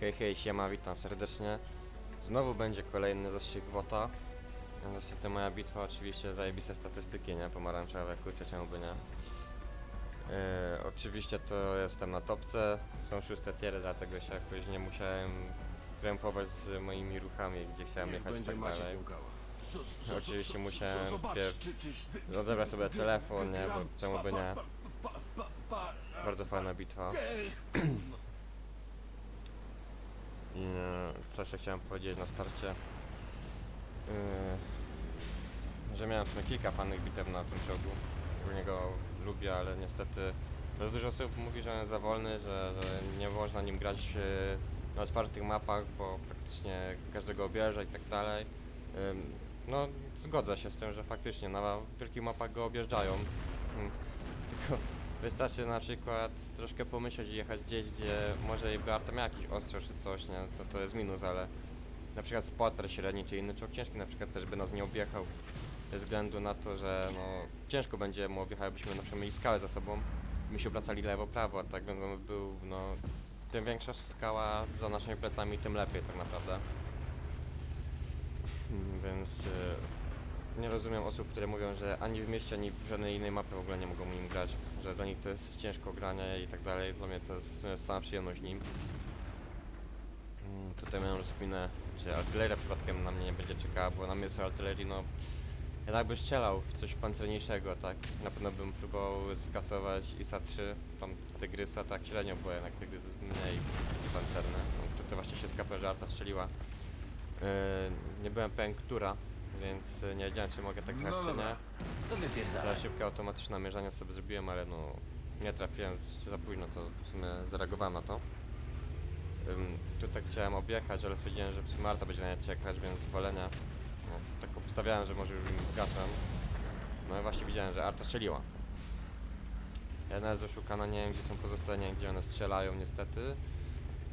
Hej, hej, siema, witam serdecznie. Znowu będzie kolejny zastrzyk WOTA. No, Niestety moja bitwa oczywiście zajebiste statystyki, nie? Pomarańczowe, kurczę, czemu by nie? Yy, oczywiście to jestem na topce, są szóste tiery, dlatego się jakoś nie musiałem krępować z moimi ruchami, gdzie chciałem jechać i tak dalej. Oczywiście musiałem pierw odebrać sobie telefon, nie? Bo czemu by nie? Bardzo fajna bitwa. I jeszcze chciałem powiedzieć na starcie? Yy, że miałem w kilka fajnych bitew na tym czołgu. Ogólnie go lubię, ale niestety bardzo dużo osób mówi, że on jest za wolny, że, że nie można nim grać e, na otwartych mapach, bo praktycznie każdego obierze i tak dalej. Ym, No, zgodzę się z tym, że faktycznie na wielkich mapach go objeżdżają. Tylko wystarczy na przykład troszkę pomyśleć i jechać gdzieś, gdzie może była tam jakiś ostrze czy coś, nie? To, to jest minus, ale na przykład spotter średni czy inny czołg ciężki na przykład też by nas nie objechał ze względu na to, że no ciężko będzie mu objechać, byśmy na przykład mieli skałę za sobą my się obracali lewo, prawo, a tak on był, no tym większa skała za naszymi plecami, tym lepiej tak naprawdę. Hmm, Więc e, nie rozumiem osób, które mówią, że ani w mieście, ani w żadnej innej mapie w ogóle nie mogą nim grać, że dla nich to jest ciężko granie i tak dalej. Dla mnie to jest sama przyjemność nim. Mm, Tutaj miałem rozkminę, czy artyleria przypadkiem na mnie nie będzie czekała, bo na mnie co artylerii, no jednak by strzelał w coś pancerniejszego, tak? Na pewno bym próbował skasować ISA 3, tam Tygrysa, tak średnio, bo jednak Tygrys jest mniej pancerny. No, tutaj właśnie się skapę, że Arta strzeliła. Yy, nie byłem pewien, która, więc yy, nie wiedziałem, czy mogę tak grać, No czy nie. dobra. To wypierdalaj. Za szybkie automatyczne mierzenia sobie zrobiłem, ale no nie trafiłem czy za późno, to w sumie zareagowałem na to. Ym, tutaj chciałem objechać, ale stwierdziłem, że w sumie Arta będzie na nie czekać, więc wolenia. No, tak obstawiałem, że może już im zgasam. No i właśnie widziałem, że Arta strzeliła. Jedna jest oszukana, nie wiem gdzie są pozostałe, nie wiem gdzie one strzelają niestety.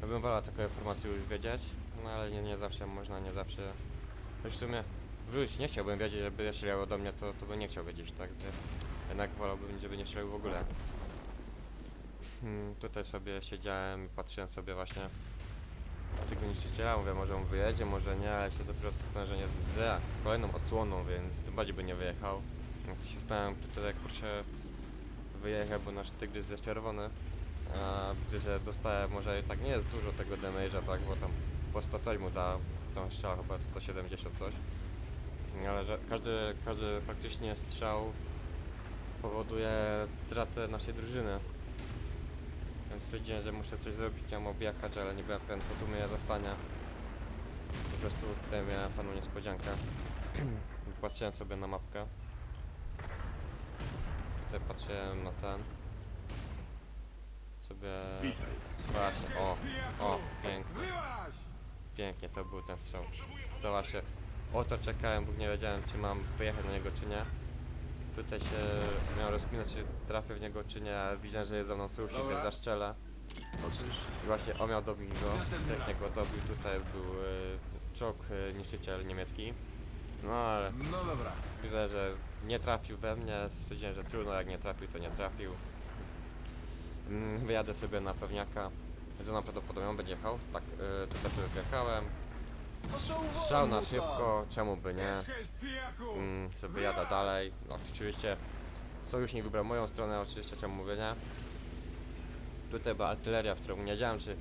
Ja bym wolał taką informację już wiedzieć, no ale nie, nie zawsze można, nie zawsze. Choć w sumie wróć, nie chciałbym wiedzieć, żeby strzelało do mnie, to, to bym nie chciał wiedzieć, tak? Że jednak wolałbym, żeby nie strzelił w ogóle. Hmm, tutaj sobie siedziałem i patrzyłem sobie właśnie tego niszczyciela, mówię, może on wyjedzie, może nie, ale się dopiero skutnąłem, że nie za kolejną osłoną, więc tym bardziej by nie wyjechał. Jak się stałem tutaj, kurczę, wyjechał, bo nasz tygrys jest czerwony. A widzę, że dostaje może tak nie jest dużo tego damage'a, tak, bo tam po 100 coś mu da, tą strzał chyba 170 coś. Ale że każdy, każdy faktycznie strzał powoduje stratę naszej drużyny. Więc stwierdziłem, że muszę coś zrobić, chciałem objechać, ale nie byłem pewien co tu mnie zastanie. Po prostu tutaj miałem panu niespodziankę. Patrzyłem sobie na mapkę. Tutaj patrzyłem na ten. Sobie... O, o, pięknie, pięknie, to był ten strzał. To właśnie, o to czekałem, bo nie wiedziałem czy mam wyjechać na niego czy nie. Tutaj się miałem rozkminać czy trafię w niego czy nie, ale widziałem, że jest za mną Dobra. więc zaszczelę. I właśnie on miał dobić go, pięknie raz. go dobił, tutaj był y, czołg y, niszczyciel niemiecki. No ale No dobra. widzę, że nie trafił we mnie, stwierdziłem, że trudno, jak nie trafił, to nie trafił. Mm, Wyjadę sobie na pewniaka, na prawdopodobnie on będzie jechał, tak, y, tutaj sobie wjechałem. Strzał na szybko, czemu by nie? Mm, sobie jada dalej, no oczywiście sojusznik wybrał moją stronę, oczywiście czemu mówię nie. Tutaj była artyleria, w którą nie wiedziałem czy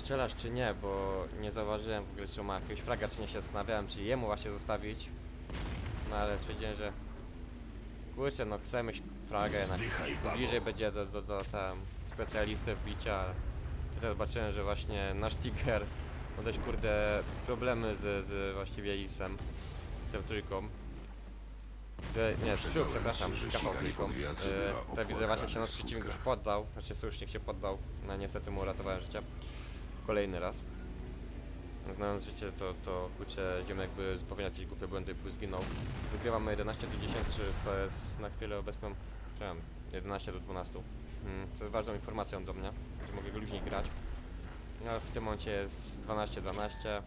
strzelasz czy nie, bo nie zauważyłem w ogóle czy ma jakiegoś fraga czy nie się zastanawiałem czy jemu właśnie zostawić. No ale stwierdziłem, że kurczę no chcę mieć fragę jednak bliżej będzie do, do, do tam specjalisty wbicia. Tutaj zobaczyłem, że właśnie nasz Tiger ma dość kurde problemy z, z właściwie ISem, z tym trójką. Że- Nie, z trójką, przepraszam, z. E, Tutaj widzę właśnie się nasz przeciwnik już poddał, znaczy sojusznik się poddał, no niestety mu uratowałem życie. Kolejny raz. Znając życie, to, to kurczę, ziomek by popełniał jakieś głupie błędy, by zginął. Wygrywamy 11 do 10, to jest na chwilę obecną, czemu? 11 do 12. Hmm, to jest ważną informacją do mnie, że mogę go luźniej grać. No w tym momencie jest 12-12.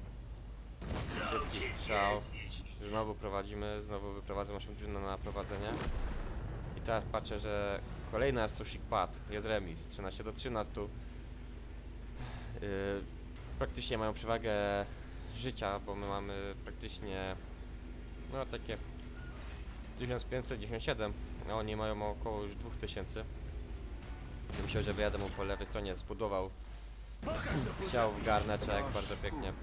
Szybki strzał. Znowu prowadzimy, znowu wyprowadzę naszą drużynę na prowadzenie. I teraz patrzę, że kolejny Arsusik padł. Jest remis, 13 do 13. Yy, praktycznie mają przewagę życia, bo my mamy praktycznie no takie 1597, a oni mają około już 2000. Myślę, że wyjadę mu po lewej stronie, zbudował chciał w garneczek, bardzo pięknie.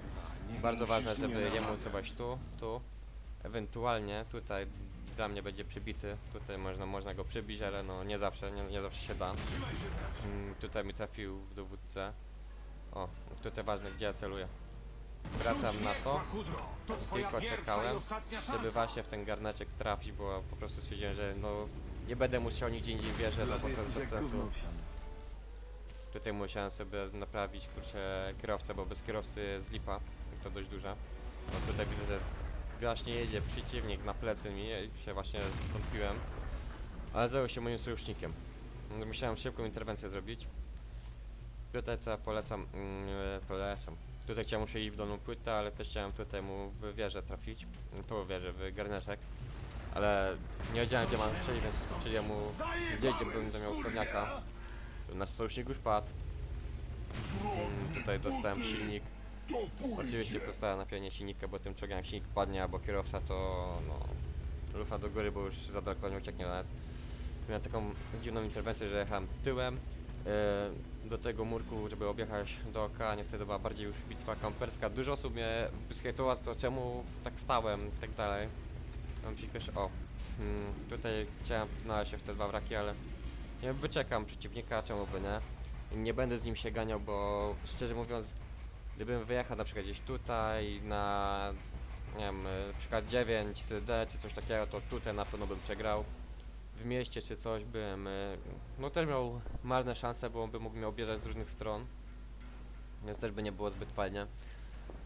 Bardzo ważne, żeby jemu coś tu, tu, ewentualnie tutaj dla mnie będzie przybity, tutaj można, można go przybić, ale no nie zawsze, nie, nie zawsze się da. Mm, tutaj mi trafił w dowódcę. O, tutaj ważne gdzie ja celuję. Wracam na to, tylko czekałem, żeby właśnie w ten garneczek trafić, bo po prostu stwierdziłem, że no nie będę musiał nigdzie indziej wierzyć, no bez sensu. Tutaj musiałem sobie naprawić kurczę kierowcę, bo bez kierowcy jest lipa, to dość duża. No tutaj widzę, że właśnie jedzie przeciwnik na plecy mi i się właśnie skąpiłem. Ale zajął się moim sojusznikiem. No, Musiałem szybką interwencję zrobić. Tutaj co polecam, e, polecam. Tutaj chciałem mu iść w dolną płytę, ale też chciałem tutaj mu w wieżę trafić. Po wieżę, w garneczek. Ale nie wiedziałem gdzie mam strzelić, więc strzeliłem mu gdzie, gdzie bym miał pewniaka. Nasz sojusznik już padł. Mm, tutaj dostałem silnik. Oczywiście postałem na pianie silnika, bo tym czołem jak silnik padnie albo kierowca to no lufa do góry, bo już za daleko nie ucieknie nawet. Miałem taką dziwną interwencję, że jechałem tyłem e, do tego murku, żeby objechać dookoła. Niestety była bardziej już bitwa kamperska. Dużo osób mnie wyskajtowało, to czemu tak stałem i tak dalej. Mam ci też, o, mm, tutaj chciałem znaleźć się w te dwa wraki, ale nie wyczekam przeciwnika, czemu by nie. Nie będę z nim się ganiał, bo szczerze mówiąc, gdybym wyjechał na przykład gdzieś tutaj na, nie wiem, y, na przykład 9 CD czy coś takiego, to tutaj na pewno bym przegrał. W mieście czy coś bym, y, no też miał marne szanse, bo by mógł mnie obierzać z różnych stron. Więc też by nie było zbyt fajnie.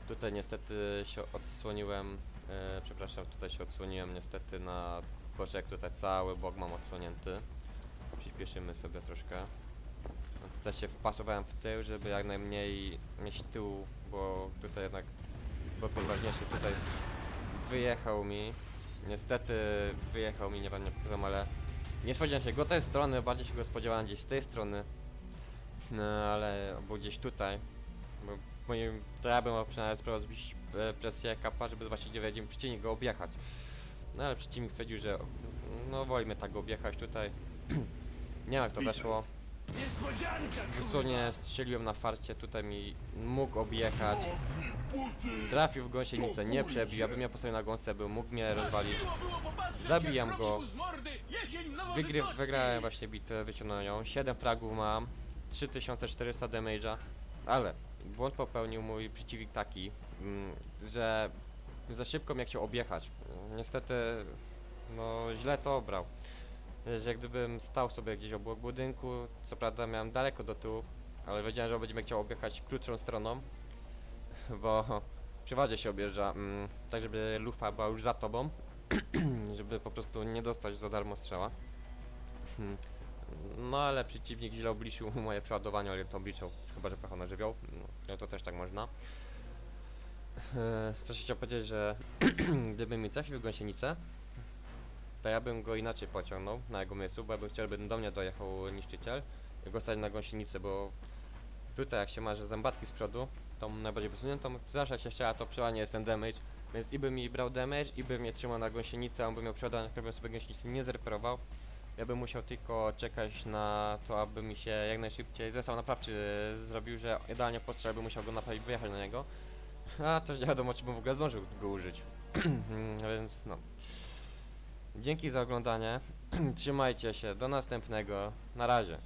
Tutaj niestety się odsłoniłem, e, przepraszam, tutaj się odsłoniłem niestety na boczek, tutaj cały bok mam odsłonięty. Przyspieszymy sobie troszkę. Tutaj się wpasowałem w tył, żeby jak najmniej mieć tyłu, bo tutaj jednak bo poważniejszy tutaj wyjechał mi. Niestety wyjechał mi, nie wiem, nie pokazam, ale nie spodziewałem się go tej strony, bardziej się go spodziewałem gdzieś z tej strony. No ale był gdzieś tutaj. Bo moim, to ja bym mógł przynajmniej spróbować e, presję kapa, żeby zobaczyć gdzie będzie przeciwnik go objechać. No ale przeciwnik stwierdził, że no woli mnie tak go objechać tutaj. nie wiem jak to weszło. Dosłownie strzeliłem na farcie, tutaj mi mógł objechać. Trafił w gąsienicę, nie przebił, ja bym miał postawił na gąsce, był mógł mnie rozwalić. Zabijam go. Wygry, wygrałem właśnie bitwę, wyciągnąłem ją. 7 fragów mam, 3400 damage'a, ale błąd popełnił mój przeciwnik taki, mm, że za szybko mnie chciał objechać. Niestety, no źle to obrał. Że gdybym stał sobie gdzieś obok budynku, co prawda miałem daleko do tyłu, ale wiedziałem, że on będzie mnie chciał objechać krótszą stroną, bo przeważnie się objeżdża, mm, tak żeby lufa była już za tobą, żeby po prostu nie dostać za darmo strzała. Hmm. No ale przeciwnik źle obliczył moje przeładowanie, ale to obliczał, chyba że pechał na żywioł, no to też tak można. Eee, Co się chciał powiedzieć, że gdyby mi trafił gąsienicę, to ja bym go inaczej pociągnął na jego miejscu, bo ja bym chciał, żeby do mnie dojechał niszczyciel i go stać na gąsienicę, bo tutaj jak się ma, że zębatki z przodu, tą najbardziej wysuniętą, zawsze się strzela, to przełanie jest ten damage, więc i by mi brał damage, i by mnie trzymał na gąsienicy, a on by miał przeładanie, bym sobie gąsienicy nie zreperował. Ja bym musiał tylko czekać na to, aby mi się jak najszybciej zestaw naprawczy zrobił, że idealnie po strzale bym musiał go naprawić, wyjechać na niego. A też nie wiadomo, czy bym w ogóle zdążył go użyć. Więc no. Dzięki za oglądanie. Trzymajcie się. Do następnego. Na razie.